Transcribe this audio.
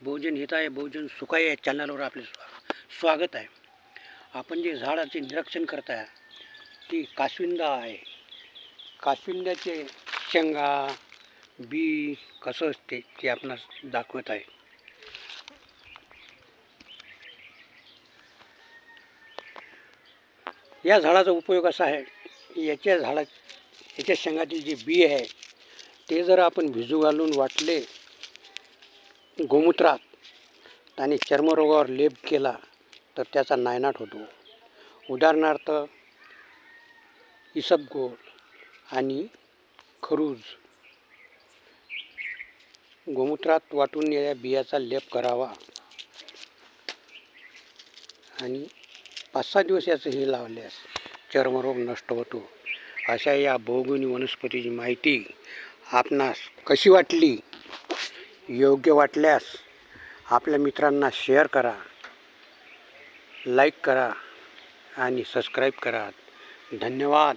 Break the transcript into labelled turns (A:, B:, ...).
A: बहुजन हिताय बहुजन सुखाय या चॅनलवर आपले स्वा स्वागत आहे. आपण जे झाडाचे निरीक्षण करताय ती कासविंदा आहे. कासविंद्याचे शेंगा बी कसं असते ते आपणास दाखवत आहे. या झाडाचा उपयोग असा आहे याच्या झाडा याच्या शेंगातील जे बी आहे ते जर आपण भिजू घालून वाटले गोमूत्रात आणि चर्मरोगावर लेप केला तर त्याचा नायनाट होतो. उदाहरणार्थ इसबगोल आणि खरूज. गोमूत्रात वाटून या बियाचा लेप करावा आणि पाच सहा दिवस याचं हे लावल्यास चर्मरोग नष्ट होतो. अशा या बहुगुणी वनस्पतीची माहिती आपणास कशी वाटली? योग्य वाटल्यास आपल्या मित्रांना शेअर करा लाईक करा आणि सबस्क्राईब करा. धन्यवाद.